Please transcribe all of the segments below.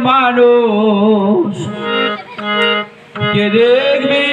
মানুষ। কে দেখবি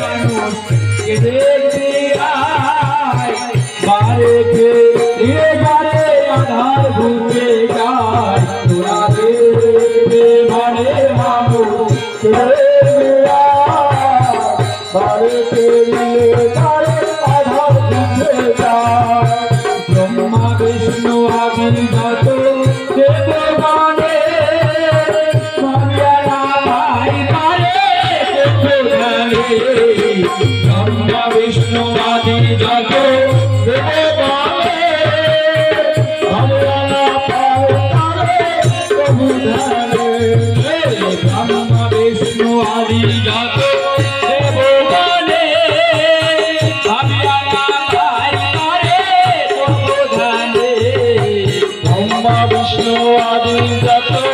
মানুষ বারে ব্রহ্মা আদি যত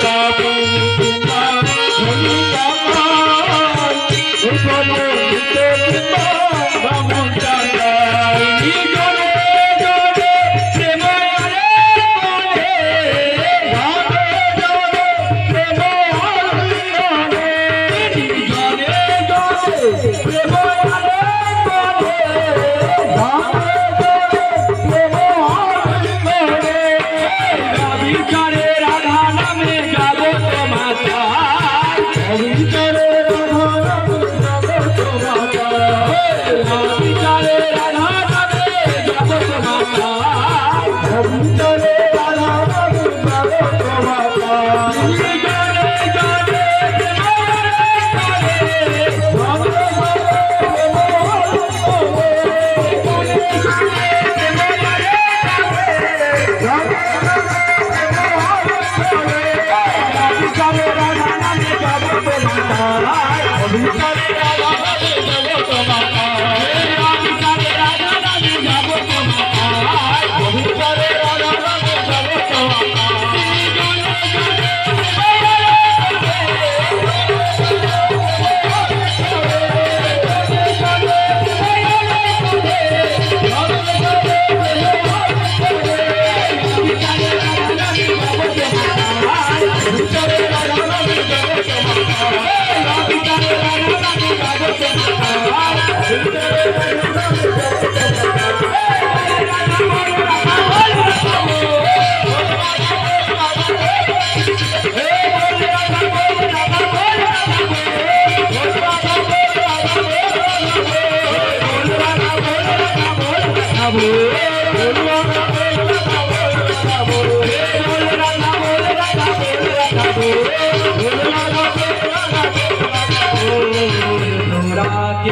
কে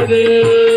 Thank.